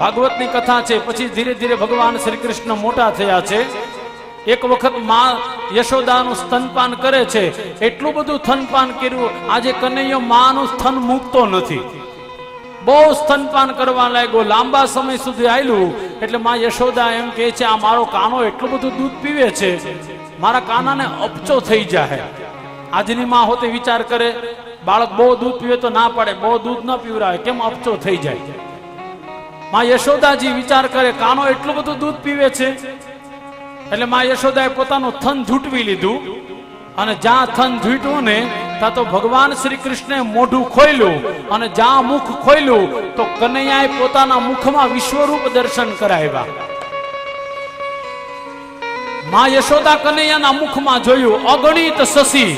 ભાગવતની કથા છે. પછી ધીરે ધીરે ભગવાન શ્રી કૃષ્ણ મોટા થયા છે. એક વખત મા યશોદાનું સ્તનપાન કરે છે. એટલું બધું સ્તનપાન કર્યું. આજે કનૈયો માનું સ્તન મૂકતો નથી. બહુ સ્તનપાન કરવા લાગ્યો. લાંબા સમય સુધી આવેલું એટલે મા યશોદા એમ કહે છે, આ મારો કાનો એટલું બધું દૂધ પીવે છે. મારા કાનાને અપચો થઈ જાય આજની માં હોતે વિચાર કરે, બાળક બહુ દૂધ પીવે તો ના પડે. બહુ દૂધ ન પીવરાવે કેમ અપચો થઈ જાય? માં યશોદાજી વિચાર કરે કાનો એટલું બધું દૂધ પીવે છે? એટલે માં યશોદાએ પોતાનું થન ઝૂંટવી લીધું અને જ્યાં થન ઝૂંટ્યું ને, ત્યાં તો ભગવાન શ્રી કૃષ્ણે મોઢું ખોલ્યું અને જ્યાં મુખ ખોલ્યું તો કનૈયાએ પોતાના મુખમાં વિશ્વરૂપ દર્શન કરાવ્યા. માં યશોદા કનૈયાના મુખમાં જોયું, અગણિત શશી,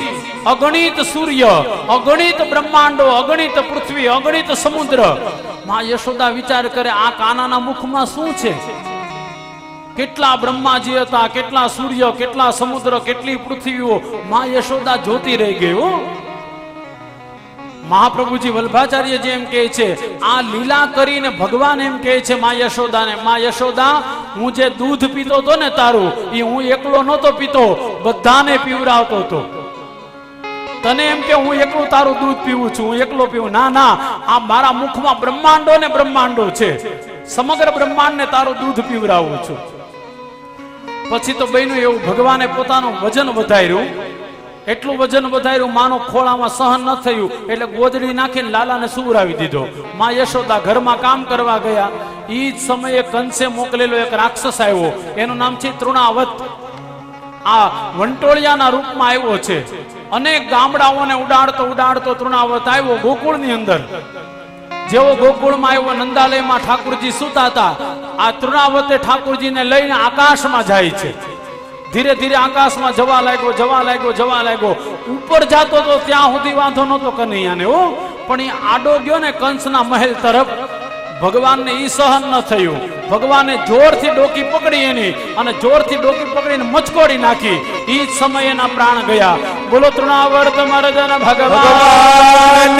અગણિત સૂર્ય, અગણિત બ્રહ્માંડો, અગણિત પૃથ્વી, અગણિત સમુદ્ર માં યશોદા વિચાર કરે, આ કાનાના મુખમાં શું છે? કેટલા બ્રહ્માજી હતા, કેટલા સૂર્ય, કેટલા સમુદ્ર, કેટલી પૃથ્વીઓ? માં યશોદા જોતી રહી ગઈ, હો. મહાપ્રભુજી વલ્ભાચાર્ય જે એમ કહે છે, આ લીલા કરીને ભગવાન એમ કહે છે માં યશોદાને, મા યશોદા, હું જે દૂધ પીતો હતો ને તારું એ હું એકલો નહોતો પીતો, બધાને પીવડાવતો હતો તને એમ કે હું એકલું તારું દૂધ પીવું છું, હું એકલો પીવું. ના ના, આ મારા મુખમાં બ્રહ્માંડો ને બ્રહ્માંડો છે. સમગ્ર બ્રહ્માંડને તારું દૂધ પીવડાવું છું. પછી તો બન્યું એવું, ભગવાને પોતાનું વજન વધાર્યું. એટલું વજન વધાર્યું, માનો ખોળામાં સહન ન થયું, એટલે ગોદડી નાખીને લાલાને સુવરાવી દીધો. માં યશોદા ઘરમાં કામ કરવા ગયા. ઈ જ સમયે કંસે મોકલેલો એક રાક્ષસ આવ્યો. એનું નામ છે તૃણાવત. આ વંટોળિયાના રૂપમાં આવ્યો છે. અનેક ગામડાઓને ઉડાડતો ઉડાડતો તૃણાવત આવ્યો ગોકુળની અંદર. જેવો ગોકુળમાં આવ્યો નંદાલયમાં ઠાકુરજી સુતા હતા, આ તૃણાવતે ઠાકુરજીને લઈને આકાશમાં જાય છે. ધીરે ધીરે આકાશમાં જવા લાગ્યો જવા લાગ્યો જવા લાગ્યો. ઉપર જાતો તો ત્યાં સુધી વાંધો નહોતો કનૈયાને, હો. પણ એ આડો ગયો ને કંસના મહેલ તરફ ભગવાનને ઈ સહન ન થયું. ભગવાને જોરથી ડોકી પકડી એની અને જોરથી ડોકી પકડીને મચકોડી નાખી. ઈ જ સમયે એના પ્રાણ ગયા. બોલો તૃણાવર્ત મરદન ભગવાન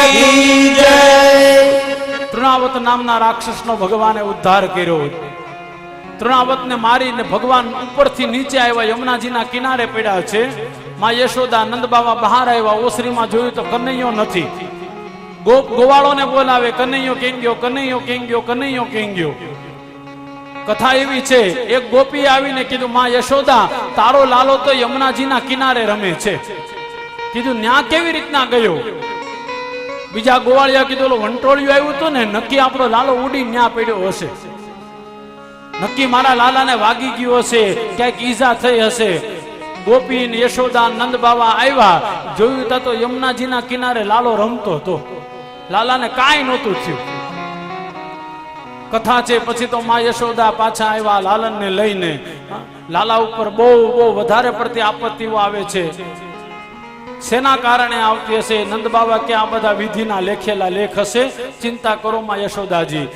તૃણાવત નામના રાક્ષસનો ભગવાને ઉદ્ધાર કર્યો. તૃણાવતને મારીને ભગવાન ઉપરથી નીચે આવ્યા, યમુનાજીના કિનારે પડ્યા છે. માં યશોદા નંદ બાબા બહાર આવ્યા, ઓસરીમાં જોયું તો કનૈયો નથી. ગોપ ગોવાળોને બોલાવે, કનૈયો કેમ ગયો કનૈયો કેમ ગયો કનૈયો કેમ ગયો કથા એવી છે, એક ગોપી આવીને કીધું, માં યશોદા, તારો લાલો તો યમુનાજીના કિનારે રમે છે. કીધું, ન્યા કેવી રીતના ગયો? બીજા ગોવાળિયા કીધું, ઓલો વંટોળિયું આવ્યું હતું ને, નક્કી આપણો લાલો ઉડી ન્યા પડ્યો હશે. નક્કી મારા લાલાને વાગી ગયો હશે, ક્યાંક ઈજા થઈ હશે. ગોપી યશોદા નંદ બાબા આવ્યા, જોયું તો યમુનાજીના કિનારે લાલો રમતો હતો. લાલાને કાંઈ નહોતું થયું. કથા છે, પછી તો માં યશોદા પાછા આવ્યા લાલનને લઈને. લાલા ઉપર બહુ બહુ વધારે પડતી આપત્તિઓ આવે છે. શેના કારણે આવતી હશે? નંદ બાબા કે આ બધા વિધિના લેખેલા લેખ હશે? ચિંતા કરો માં યશોદાજી.